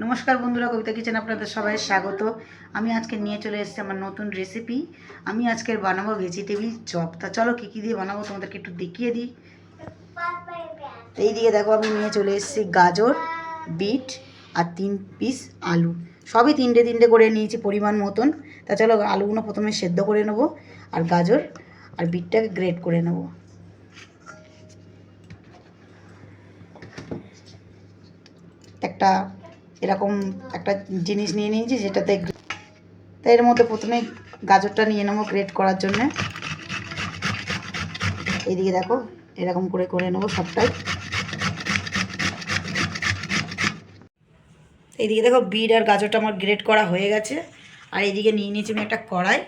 নমস্কার বন্ধুরা, কবিতা কিচেন আপনাদের সবাই স্বাগত। আমি আজকে নিয়ে চলে এসেছি আমার নতুন রেসিপি আমি আজকের বানাবো ভেজিটেবিল চপ তা চলো কী কী দিয়ে বানাবো তোমাদেরকে একটু দেখিয়ে দিই। এইদিকে দেখো আমি নিয়ে চলে এসেছি গাজর, বিট আর তিন পিস আলু। সবই তিনটে তিনটে করে নিয়েছি পরিমাণ মতন। তা চলো আলুগুলো প্রথমে সেদ্ধ করে নেব আর গাজর আর বিটটাকে গ্রেট করে নেব। একটা এরকম একটা জিনিস নিয়ে নিয়েছি যেটাতে তাই এর মধ্যে প্রথমে গাজরটা নিয়ে নেব গ্রেট করার জন্যে। এইদিকে দেখো, এরকম করে করে নেব সবটাই। এইদিকে দেখো, বিট আর গাজরটা আমার গ্রেট করা হয়ে গেছে। আর এইদিকে নিয়ে নিয়েছি আমি একটা কড়াই।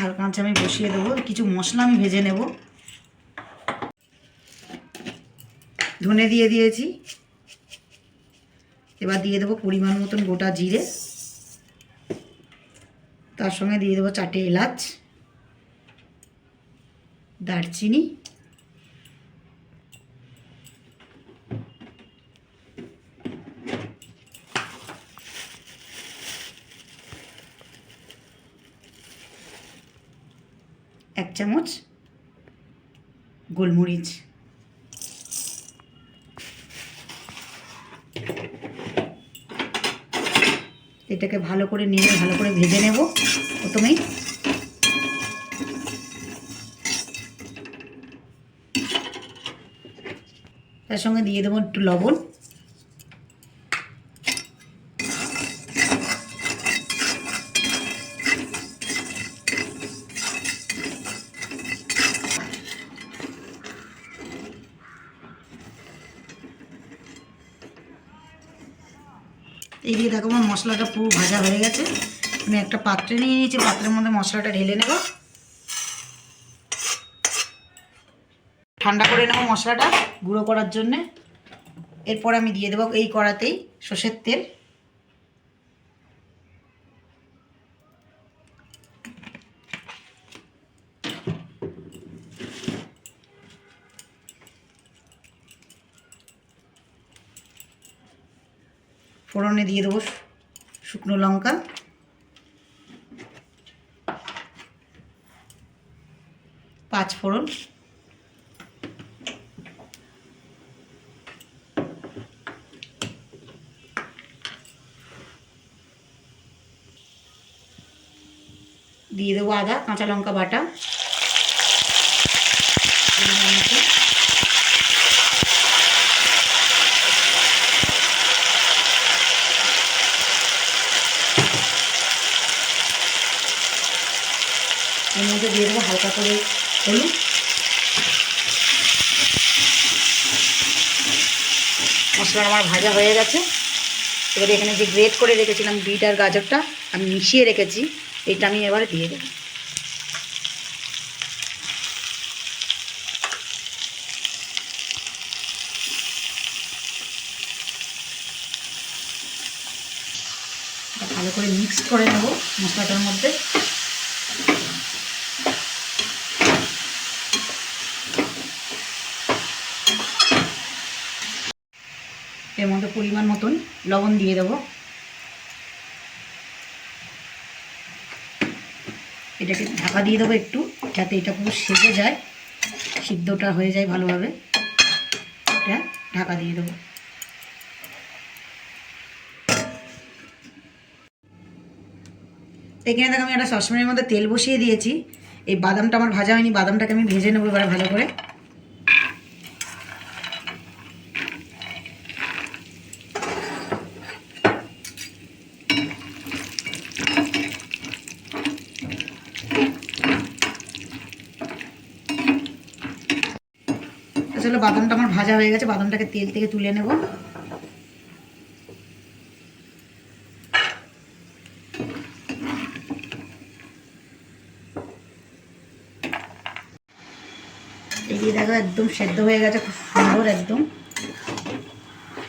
হালকা আঁচে আমি বসিয়ে দেবো। কিছু মশলা আমি ভেজে নেব। ধনে দিয়ে দিয়েছি। এবার দিয়ে দেবো পরিমাণ মতন গোটা জিরে। তার সঙ্গে দিয়ে দেবো চারটে এলাচ, দারচিনি। এক চামচ গোলমরিচ। এটাকে ভালো করে নিয়ে ভালো করে ভেজে নেব প্রথমেই। তার সঙ্গে দিয়ে দেবো একটু লবণ। এইদিকে দেখো আমার মশলাটা পুরো ভাজা হয়ে গেছে। আমি একটা পাত্রে নিয়ে নিয়েছি, পাত্রের মধ্যে মশলাটা ঢেলে নেব। ঠান্ডা করে নেব মশলাটা গুঁড়ো করার জন্যে। এরপর আমি দিয়ে দেবো এই কড়াতেই সর্ষের তেল। ফোড়নে দিয়ে দেবো শুকনো লঙ্কা। পাঁচ ফোড়ন। দিয়ে দেবো আদা কাঁচা লঙ্কা বাটা পরিমাণ মতো। এর মধ্যে দিয়ে দেবো হালকা করে হলুদ। মশলা আমার ভাজা হয়ে গেছে। এবারে এখানে যে গ্রেট করে রেখেছিলাম বিট আর গাজরটা, আমি মিশিয়ে রেখেছি। এটা আমি এবারে দিয়ে দেবো। ভালো করে মিক্স করে নেব মশলাটার মধ্যে এর মধ্যে পরিমাণ মতন লবণ দিয়ে দেবো। এটাকে ঢাকা দিয়ে দেবো একটু, যাতে এটা পুরো সেজে যায়, সিদ্ধটা হয়ে যায় ভালোভাবে। এটা ঢাকা দিয়ে দেবো। এখানে দেখো আমি একটা সসপ্যানের মধ্যে তেল বসিয়ে দিয়েছি। এই বাদামটা আমার ভাজা হয়নি, বাদামটাকে আমি ভেজে নেব এবারে ভালো করে। আসলে বাদামটা আমার ভাজা হয়ে গেছে, বাদামটাকে তেল থেকে তুলে নেব। এদিকে দেখো, একদম সেদ্ধ হয়ে গেছে, খুব সুন্দর একদম।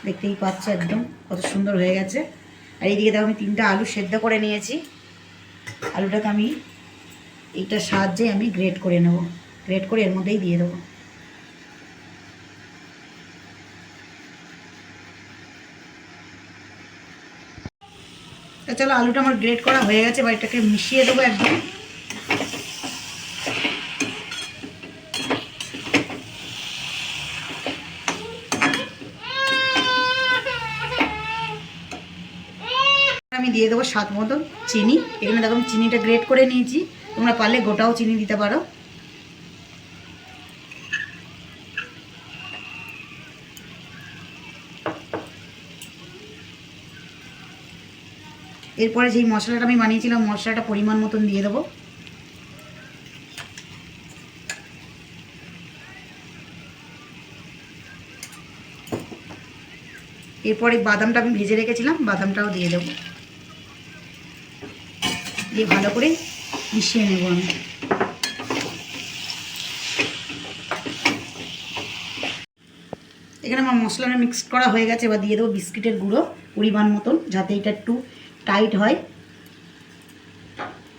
দেখতেই পাচ্ছ একদম, কত সুন্দর হয়ে গেছে। আর এইদিকে দেখো, আমি তিনটা আলু সেদ্ধ করে নিয়েছি। আলুটাকে আমি, এইটার সাহায্যে আমি গ্রেট করে নেব। গ্রেট করে এর মধ্যেই দিয়ে দেবো। চলো, আলুটা আমার গ্রেট করা হয়ে গেছে বা এটাকে মিশিয়ে দেবো একদম। আমি দিয়ে দেবো স্বাদ মতো চিনি। এখানে দেখো চিনিটা গ্রেট করে নিয়েছি। তোমরা পারলে গোটাও চিনি দিতে পারো। এরপরে যেই মশলাটা আমি বানিয়েছিলাম, মশলাটা পরিমাণ মতন দিয়ে দেবো। এরপরে বাদামটা আমি ভেজে রেখেছিলাম, বাদামটাও দিয়ে দেবো। দিয়ে ভালো করে মিশিয়ে নেব আমি। এখানে আমার মশলাটা মিক্স করা হয়ে গেছে, এবার দিয়ে দেবো বিস্কিটের গুঁড়ো পরিমাণ মতন, যাতে এটা একটু টাইট হয়।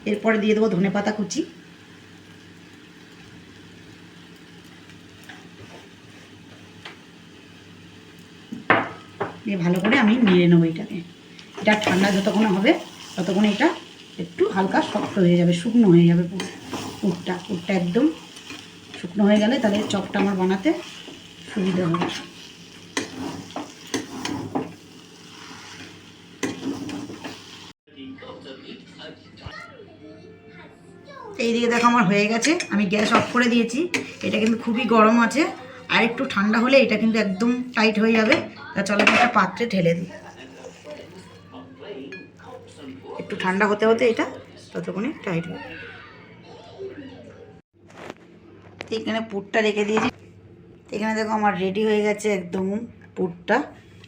এরপরে দিয়ে দেবো ধনে পাতা কুচি। দিয়ে ভালো করে আমি নেড়ে নেব এটাকে। এটা ঠান্ডা যতক্ষণ হবে, ততক্ষণ এটা একটু হালকা শক্ত হয়ে যাবে, শুকনো হয়ে যাবে পুর পুরটা। পুরটা একদম শুকনো হয়ে গেলে তাহলে চপটা আমার বানাতে সুবিধা হবে। এইদিকে দেখো আমার হয়ে গেছে। আমি গ্যাস অফ করে দিয়েছি। এটা কিন্তু খুবই গরম আছে। আর একটু ঠান্ডা হলে এটা কিন্তু একদম টাইট হয়ে যাবে। তা চলো একটা পাত্রে ঢেলে দিই। একটু ঠান্ডা হতে হতে এটা ততক্ষণে টাইট হবে এখানে পুরটা রেখে দিয়েছি। এখানে দেখো আমার রেডি হয়ে গেছে একদম পুরটা।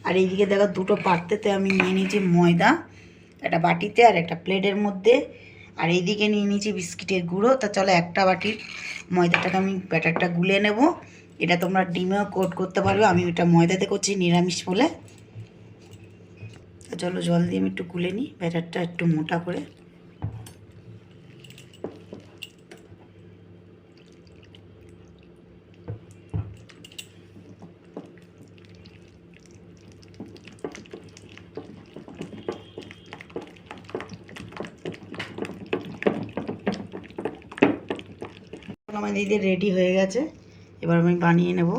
আর এইদিকে দেখো দুটো পাত্রেতে আমি নিয়ে নিয়েছি ময়দা। একটা বাটিতে আর একটা প্লেটের মধ্যে। আর এইদিকে নিয়ে নিয়েছি বিস্কিটের গুঁড়ো। তা চলো একটা বাটির ময়দাটাকে আমি ব্যাটারটা গুলে নেব। এটা তোমরা ডিমেও কোট করতে পারবে। আমি ওটা ময়দাতে করছি, নিরামিষ বলে। চলো জল দিয়ে আমি একটু গুলে নিই। ব্যাটারটা একটু মোটা করে। দিদি রেডি হয়ে গেছে। এবার আমি বানিয়ে নেব।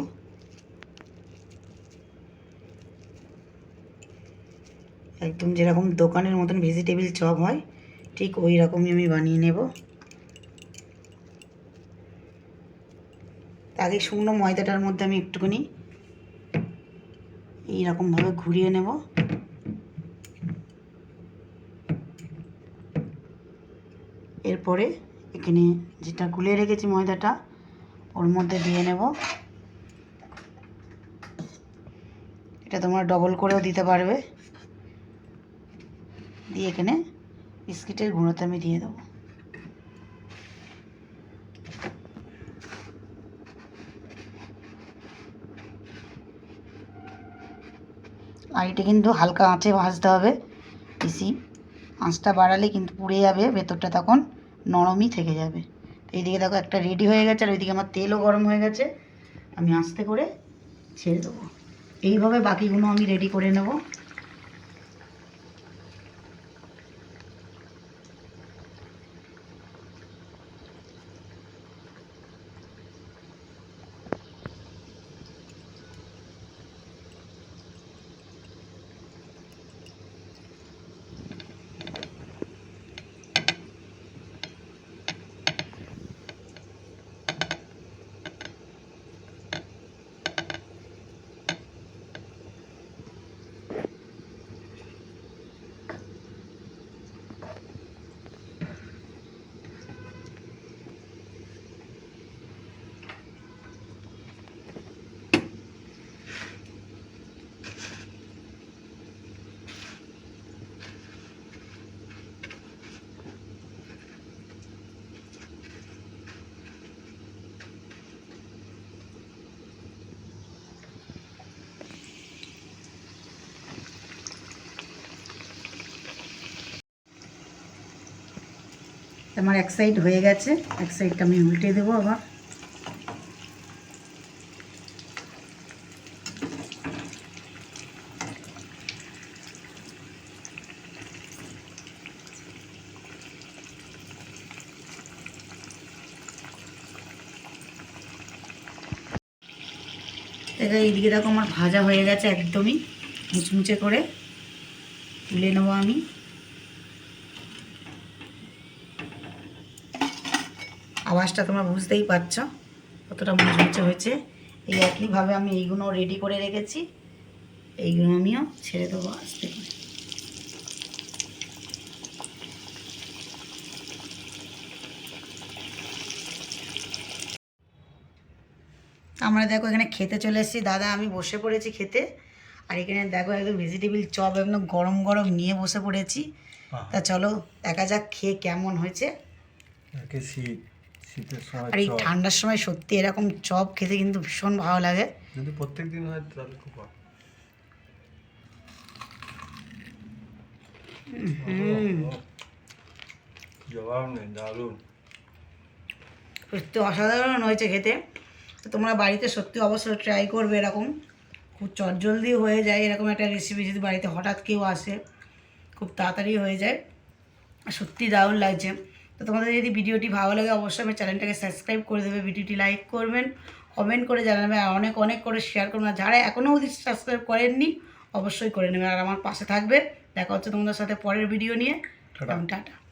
একদম যেরকম দোকানের মতন ভেজিটেবিল চপ হয়, ঠিক ওই রকমই আমি বানিয়ে নেব। আগে শুকনো ময়দাটার মধ্যে আমি একটুখানি এইরকমভাবে ঘুরিয়ে নেব। এরপরে এখানে যেটা গুলে রেখেছি ময়দাটা, ওর মধ্যে দিয়ে নেব। এটা তোমরা ডবল করেও দিতে পারবে। দিয়ে এখানে বিস্কিটের গুঁড়োতে আমি দিয়ে দেবো। আর এটা কিন্তু হালকা আঁচে ভাজতে হবে। বেশি আঁচটা বাড়ালে কিন্তু পুড়ে যাবে ভেতরটা তখন। নরমই থেকে যাবে। এইদিকে দেখো একটা রেডি হয়ে গেছে, আর ওইদিকে আমার তেলও গরম হয়ে গেছে। আমি আস্তে করে ছেড়ে দেবো। এইভাবে বাকিগুলো আমি রেডি করে নেব। আমার এক সাইড হয়ে গেছে, এক সাইডটা আমি উল্টে দেবো আবার। দেখো এইদিকে দেখো আমার ভাজা হয়ে গেছে একদমই, মুচমুচে করে। তুলে নেব আমি। আওয়াজটা তোমরা বুঝতেই পারছ কতটা মুচমুচে হয়েছে। এই একইভাবে আমি এইগুলো রেডি করে রেখেছি। এইগুলো আমিও ছেড়ে দেবো আস্তে করে। আমরা দেখো এখানে খেতে চলে এসেছি। দাদা আমি বসে পড়েছি খেতে। আর এখানে দেখো একদম ভেজিটেবিল চপ একদম গরম গরম নিয়ে বসে পড়েছি। তা চলো দেখা যাক খেয়ে কেমন হয়েছে। শীতের সময় আর এই ঠান্ডার সময় সত্যি এরকম চপ খেতে কিন্তু ভীষণ ভালো লাগে। যদি প্রত্যেক দিন হয় তাহলে খুব ভালো। হুম। জবাব নেই দারুণ। সত্যি অসাধারণ হয়েছে খেতে। তো তোমরা বাড়িতে সত্যি অবশ্যই ট্রাই করবে এরকম। খুব চটজলদি হয়ে যায় এরকম একটা রেসিপি যদি বাড়িতে হঠাৎ কেউ আসে খুব তাড়াতাড়ি হয়ে যায়। সত্যি দারুণ লাগছে। তো তোমাদের যদি ভিডিওটি ভালো লাগে অবশ্যই আমার চ্যানেলটাকে সাবস্ক্রাইব করে দেবে ভিডিওটি লাইক করবেন কমেন্ট করে জানাবেন আর অনেক অনেক করে শেয়ার করবেন। আর যারা এখনও অবধি সাবস্ক্রাইব করেননি অবশ্যই করে নেবেন আর আমার পাশে থাকবে। দেখা হচ্ছে তোমাদের সাথে পরের ভিডিও নিয়ে। টাটা। টাটা।